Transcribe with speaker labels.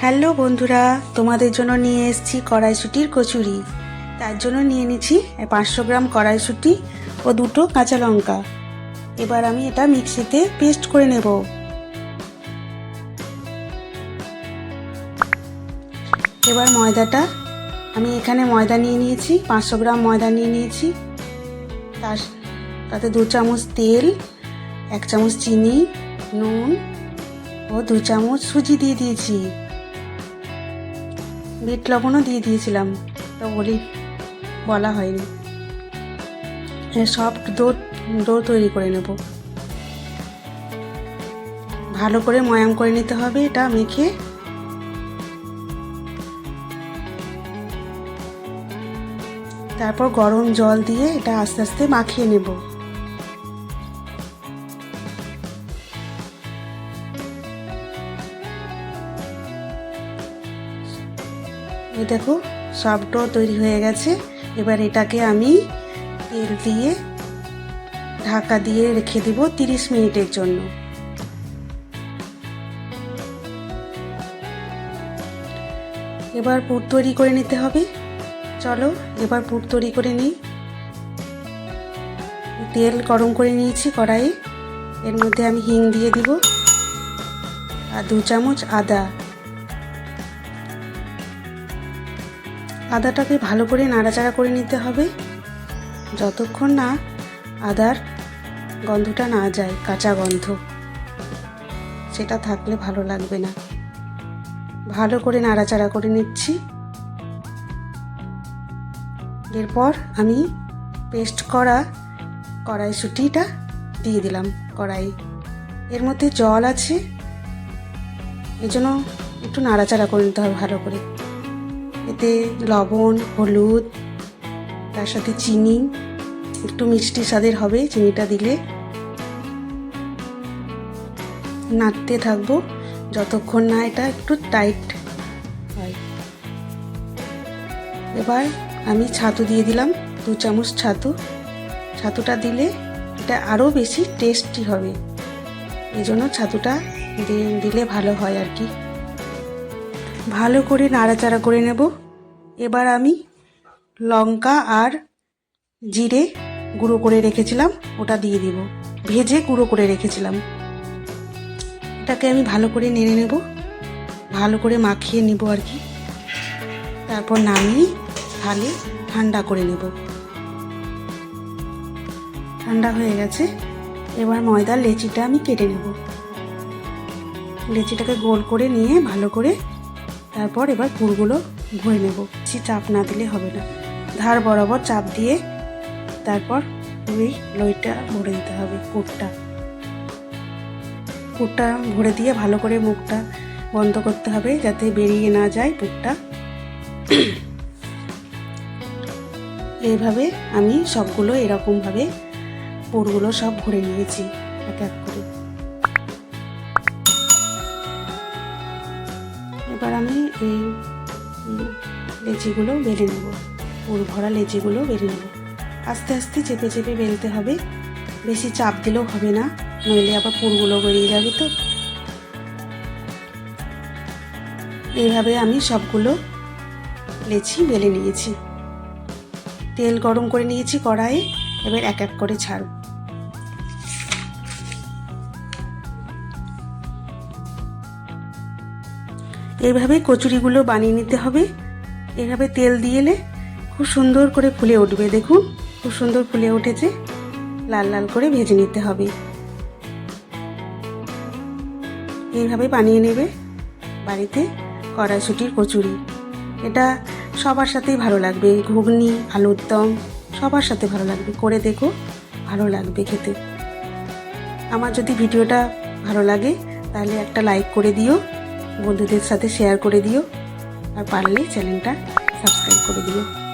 Speaker 1: Hello বন্ধুরা, তোমাদের জন্য নিয়ে এসেছি কড়াইশুটির কচুরি। তার জন্য নিয়ে নিচ্ছি পাঁচশো গ্রাম কড়াইশুটি ও দুটো কাঁচা লঙ্কা। এবার আমি এটা মিক্সিতে পেস্ট করে নেব। এবার ময়দাটা, আমি এখানে ময়দা নিয়ে নিয়েছি, পাঁচশো গ্রাম ময়দা নিয়ে নিয়েছি। তার, তাতে দু চামচ তেল, এক চামচ চিনি, নুন ও দু চামচ সুজি দিয়ে দিয়েছি। বিট লবণও দিয়ে দিয়েছিলাম। তো বলি, বলা হয়নি। সব ডো ডো তৈরি করে নেব। ভালো করে ময়াম করে নিতে হবে এটা মেখে। তারপর গরম জল দিয়ে এটা আস্তে আস্তে মাখিয়ে নেব। এই দেখো সব ডো তৈরি হয়ে গেছে। এবার এটাকে আমি তেল দিয়ে ঢাকা দিয়ে রেখে দেব তিরিশ মিনিটের জন্য। এবার পুর তৈরি করে নিতে হবে। চলো, এবার পুর তৈরি করে নিই। তেল গরম করে নিয়েছি কড়াইয়ে। এর মধ্যে আমি হিং দিয়ে দিব। আর দু চামচ আদা। আদাটাকে ভালো করে নাড়াচাড়া করে নিতে হবে। যতক্ষণ না আদার গন্ধটা না যায়, কাঁচা গন্ধ, সেটা থাকলে ভালো লাগবে না। ভালো করে নাড়াচাড়া করে নিচ্ছি। এরপর আমি পেস্ট করা কড়াই কড়াইশুটিটা দিয়ে দিলাম কড়াই এর মধ্যে জল আছে, এজন্য একটু নাড়াচাড়া করে নিতে হবে ভালো করে। এতে লবণ, হলুদ, তার সাথে চিনি, একটু মিষ্টি স্বাদের হবে চিনিটা দিলে। নাড়তে থাকব, যতক্ষণ না এটা একটু টাইট হয়। এবার আমি ছাতু দিয়ে দিলাম, দু চামচ ছাতু। ছাতুটা দিলে এটা আরও বেশি টেস্টি হবে। এই জন্য ছাতুটা দিলে ভালো হয় আর কি। ভালো করে নাড়াচাড়া করে নেব। এবার আমি লঙ্কা আর জিরে গুঁড়ো করে রেখেছিলাম, ওটা দিয়ে দিব। ভেজে গুঁড়ো করে রেখেছিলাম। এটাকে আমি ভালো করে নেড়ে নেব। ভালো করে মাখিয়ে নেব আর কি। তারপর নামিয়ে থালে ঠান্ডা করে নেব। ঠান্ডা হয়ে গেছে। এবার ময়দার লেচিটা আমি কেটে নেব। লেচিটাকে গোল করে নিয়ে ভালো করে তারপর এবার পুরগুলো ভরে নেব। বেশি চাপ না দিলে হবে না। ধার বরাবর চাপ দিয়ে তারপর ওই লইটা ভরে দিতে হবে পুরটা। পুরটা ভরে দিয়ে ভালো করে মুখটা বন্ধ করতে হবে যাতে বেরিয়ে না যায় পুরটা। এইভাবে আমি সবগুলো এরকমভাবে পুরগুলো সব ভরে নিয়েছি এক এক করে। এবার আমি এই লেচিগুলো বেলে নেব। পুর ভরা লেচিগুলো বেলে নেব। আস্তে আস্তে চেপে চেপে বেলতে হবে। বেশি চাপ দিলেও হবে না, নইলে আবার পুরগুলো বেরিয়ে যাবে তো। এইভাবে আমি সবগুলো লেচি বেলে নিয়েছি। তেল গরম করে নিয়েছি কড়াইয়ে, এবার এক এক করে ছাড়ব। এইভাবে কচুরিগুলো বানিয়ে নিতে হবে। এভাবে তেল দিয়েলে খুব সুন্দর করে ফুলে উঠবে। দেখুন, খুব সুন্দর ফুলে উঠেছে। লাল লাল করে ভেজে নিতে হবে। এইভাবে বানিয়ে নেবে বাড়িতে কড়াইশুটির কচুরি। এটা সবার সাথেই ভালো লাগবে। ঘুগনি, আলুর দম, সবার সাথে ভালো লাগবে। করে দেখো, ভালো লাগবে খেতে। আমার যদি ভিডিওটা ভালো লাগে, তাহলে একটা লাইক করে দিও। বন্ধুদের সাথে শেয়ার করে দিও। আর পারলে চ্যানেলটা সাবস্ক্রাইব করে দিও।